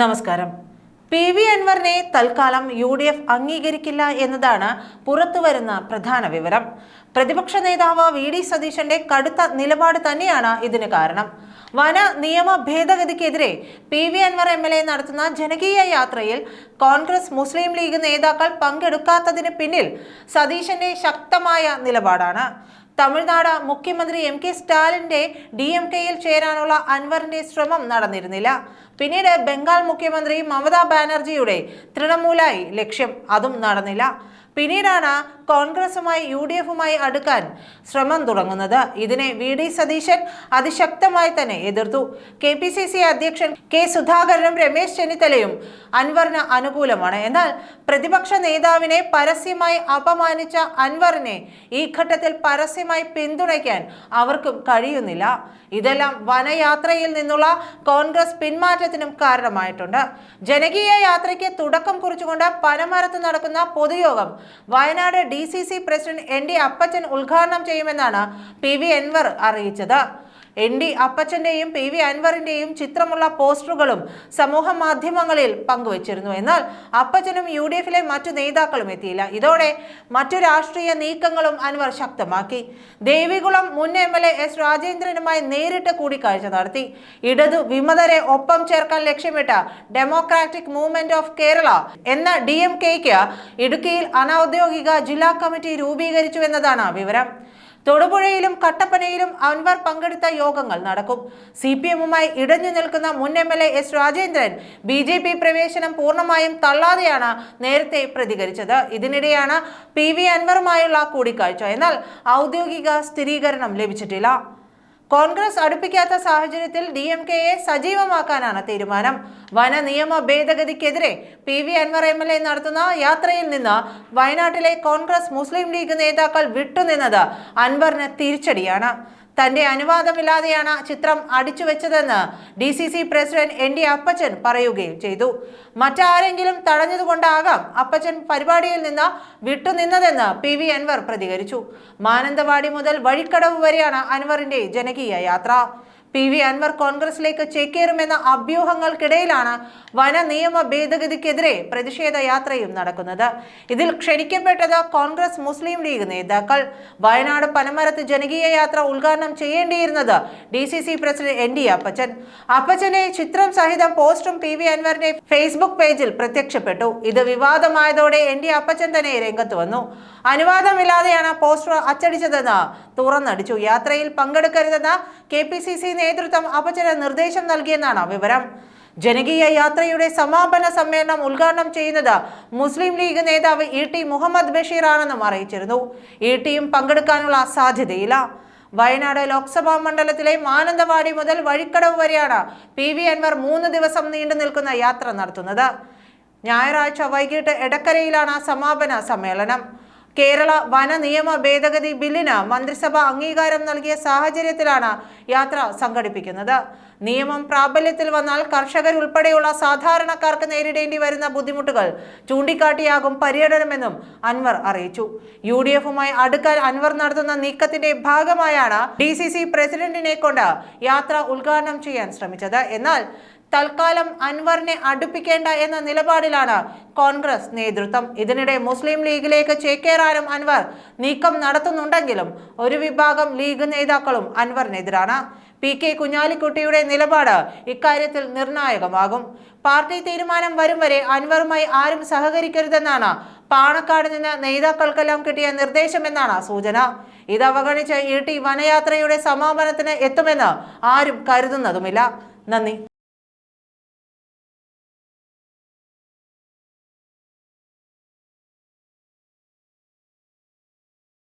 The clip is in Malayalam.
നമസ്കാരം. പി വി അൻവറിനെ തൽക്കാലം യു ഡി എഫ് അംഗീകരിക്കില്ല എന്നതാണ് പുറത്തുവരുന്ന പ്രധാന വിവരം. പ്രതിപക്ഷ നേതാവ് വി ഡി സതീശന്റെ കടുത്ത നിലപാട് തന്നെയാണ് ഇതിന് കാരണം. വന നിയമ ഭേദഗതിക്കെതിരെ P V Anvar M L A നടത്തുന്ന ജനകീയ യാത്രയിൽ കോൺഗ്രസ് മുസ്ലിം ലീഗ് നേതാക്കൾ പങ്കെടുക്കാത്തതിന് പിന്നിൽ സതീശന്റെ ശക്തമായ നിലപാടാണ്. തമിഴ്നാട് മുഖ്യമന്ത്രി എം കെ സ്റ്റാലിന്റെ ഡി എം കെയിൽ ചേരാനുള്ള അൻവറിന്റെ ശ്രമം നടന്നിരുന്നില്ല. പിന്നീട് ബംഗാൾ മുഖ്യമന്ത്രി മമതാ ബാനർജിയുടെ തൃണമൂലായി ലക്ഷ്യം അതും നടന്നില്ല. പിന്നീടാണ് കോൺഗ്രസുമായി യു ഡി എഫുമായി അടുക്കാൻ ശ്രമം തുടങ്ങുന്നത്. ഇതിനെ വി ഡി സതീശൻ അതിശക്തമായി തന്നെ എതിർത്തു. കെ പി സി സി അധ്യക്ഷൻ കെ സുധാകരനും രമേശ് ചെന്നിത്തലയും അൻവറിന് അനുകൂലമാണ്. എന്നാൽ പ്രതിപക്ഷ നേതാവിനെ പരസ്യമായി അപമാനിച്ച അൻവറിനെ ഈ ഘട്ടത്തിൽ പരസ്യമായി പിന്തുണയ്ക്കാൻ അവർക്കും കഴിയുന്നില്ല. ഇതെല്ലാം വനയാത്രയിൽ നിന്നുള്ള കോൺഗ്രസ് പിന്മാറ്റത്തിനും കാരണമായിട്ടുണ്ട്. ജനകീയ യാത്രയ്ക്ക് തുടക്കം കുറിച്ചുകൊണ്ട് പനമരത്ത് നടക്കുന്ന പൊതുയോഗം Wayanad D president N Appachan ഉദ്ഘാടനം ചെയ്യുമെന്നാണ് പി വി എൻവർ അറിയിച്ചത്. എൻ ഡി അപ്പച്ചന്റെയും പി വി അൻവറിന്റെയും ചിത്രമുള്ള പോസ്റ്ററുകളും സമൂഹ മാധ്യമങ്ങളിൽ പങ്കുവച്ചിരുന്നു. എന്നാൽ അപ്പച്ചനും യു ഡി എഫിലെ മറ്റു നേതാക്കളും എത്തിയില്ല. ഇതോടെ മറ്റു രാഷ്ട്രീയ നീക്കങ്ങളും അൻവർ ശക്തമാക്കി. ദേവികുളം മുൻ എം എൽ എ എസ് രാജേന്ദ്രനുമായി നേരിട്ട് കൂടിക്കാഴ്ച നടത്തി. ഇടതു വിമതരെ ഒപ്പം ചേർക്കാൻ ലക്ഷ്യമിട്ട ഡെമോക്രാറ്റിക് മൂവ്മെന്റ് ഓഫ് കേരള എന്ന ഡി എം കെക്ക് ഇടുക്കിയിൽ അനൌദ്യോഗിക ജില്ലാ കമ്മിറ്റി രൂപീകരിച്ചു എന്നതാണ് വിവരം. തൊടുപുഴയിലും കട്ടപ്പനയിലും അൻവർ പങ്കെടുത്ത യോഗങ്ങൾ നടക്കും. സി പി എമ്മുമായി ഇടഞ്ഞു നിൽക്കുന്ന മുൻ M L A S Rajendran B J P പ്രവേശനം പൂർണമായും തള്ളാതെയാണ് നേരത്തെ പ്രതികരിച്ചത്. ഇതിനിടെയാണ് പി വി അൻവറുമായുള്ള കൂടിക്കാഴ്ച. എന്നാൽ ഔദ്യോഗിക സ്ഥിരീകരണം ലഭിച്ചിട്ടില്ല. കോൺഗ്രസ് അടുപ്പിക്കാത്ത സാഹചര്യത്തിൽ ഡി എം കെയെ സജീവമാക്കാനാണ് തീരുമാനം. വന നിയമ ഭേദഗതിക്കെതിരെ P V Anvar M L A നടത്തുന്ന യാത്രയിൽ നിന്ന് വയനാട്ടിലെ കോൺഗ്രസ് മുസ്ലിം ലീഗ് നേതാക്കൾ വിട്ടുനിന്നത് അൻവറിന് തിരിച്ചടിയാണ്. തന്റെ അനുവാദമില്ലാതെയാണ് ചിത്രം അടിച്ചു വെച്ചതെന്ന് D C C president N D Appachan പറയുകയും ചെയ്തു. മറ്റാരെങ്കിലും തടഞ്ഞതുകൊണ്ടാകാം അപ്പച്ചൻ പരിപാടിയിൽ നിന്ന് വിട്ടുനിന്നതെന്ന് പി വി അൻവർ പ്രതികരിച്ചു. മാനന്തവാടി മുതൽ വഴിക്കടവ് വരെയാണ് അൻവറിന്റെ ജനകീയ യാത്ര. പി വി അൻവർ കോൺഗ്രസിലേക്ക് ചേക്കേറുമെന്ന അഭ്യൂഹങ്ങൾക്കിടയിലാണ് വന നിയമ ഭേദഗതിക്കെതിരെ പ്രതിഷേധ യാത്രയും നടക്കുന്നത്. ഇതിൽ ക്ഷണിക്കപ്പെട്ടത് കോൺഗ്രസ് മുസ്ലിം ലീഗ് നേതാക്കൾ. വയനാട് പനമരത്ത് ജനകീയ യാത്ര ഉദ്ഘാടനം ചെയ്യേണ്ടിയിരുന്നത് D C C president N D Appachan. അപ്പച്ചനെ ചിത്രം സഹിതം പോസ്റ്റും പി വി അൻവറിന്റെ ഫേസ്ബുക്ക് പേജിൽ പ്രത്യക്ഷപ്പെട്ടു. ഇത് വിവാദമായതോടെ എൻ ഡി അപ്പച്ചൻ തന്നെ രംഗത്ത് വന്നു. അനുവാദമില്ലാതെയാണ് പോസ്റ്റർ അച്ചടിച്ചതെന്ന് തുറന്നടിച്ചു. യാത്രയിൽ പങ്കെടുക്കരുതെന്ന് കെ പി സി സി നേതൃത്വം അപചര നിർദ്ദേശം നൽകിയെന്നാണ് വിവരം. ജനകീയ യാത്രയുടെ സമാപന സമ്മേളനം ഉദ്ഘാടനം ചെയ്യുന്നത് മുസ്ലിം ലീഗ് നേതാവ് ഇ ടി മുഹമ്മദ് ബഷീർ ആണെന്നും അറിയിച്ചിരുന്നു. ഇ ടിയും പങ്കെടുക്കാനുള്ള സാധ്യതയില്ല. വയനാട് ലോക്സഭാ മണ്ഡലത്തിലെ മാനന്തവാടി മുതൽ വഴിക്കടവ് വരെയാണ് പി വി അൻവർ മൂന്ന് ദിവസം നീണ്ടു നിൽക്കുന്ന യാത്ര നടത്തുന്നത്. ഞായറാഴ്ച വൈകിട്ട് എടക്കരയിലാണ് സമാപന സമ്മേളനം. കേരള വന നിയമ ഭേദഗതി ബില്ലിന് മന്ത്രിസഭ അംഗീകാരം നൽകിയ സാഹചര്യത്തിലാണ് യാത്ര സംഘടിപ്പിക്കുന്നത്. നിയമം പ്രാബല്യത്തിൽ വന്നാൽ കർഷകരുൾപ്പെടെയുള്ള സാധാരണക്കാർക്ക് നേരിടേണ്ടി വരുന്ന ബുദ്ധിമുട്ടുകൾ ചൂണ്ടിക്കാട്ടിയാകും പര്യടനമെന്നും അൻവർ അറിയിച്ചു. യു ഡി എഫുമായി അടുക്കാൻ അൻവർ നടത്തുന്ന നീക്കത്തിന്റെ ഭാഗമായാണ് ഡി സി സി പ്രസിഡന്റിനെ കൊണ്ട് യാത്ര ഉദ്ഘാടനം ചെയ്യാൻ ശ്രമിച്ചത്. എന്നാൽ തൽക്കാലം അൻവറിനെ അടുപ്പിക്കേണ്ട എന്ന നിലപാടിലാണ് കോൺഗ്രസ് നേതൃത്വം. ഇതിനിടെ മുസ്ലിം ലീഗിലേക്ക് ചേക്കേറാനും അൻവർ നീക്കം നടത്തുന്നുണ്ടെങ്കിലും ഒരു വിഭാഗം ലീഗ് നേതാക്കളും അൻവറിനെതിരാണ്. പി കെ കുഞ്ഞാലിക്കുട്ടിയുടെ നിലപാട് ഇക്കാര്യത്തിൽ നിർണായകമാകും. പാർട്ടി തീരുമാനം വരും വരെ അൻവറുമായി ആരും സഹകരിക്കരുതെന്നാണ് പാണക്കാട് നിന്ന് നേതാക്കൾക്കെല്ലാം കിട്ടിയ നിർദ്ദേശമെന്നാണ് സൂചന. ഇത് അവഗണിച്ച് ഇ ടി വനയാത്രയുടെ സമാപനത്തിന് എത്തുമെന്ന് ആരും കരുതുന്നതുമില്ല. നന്ദി.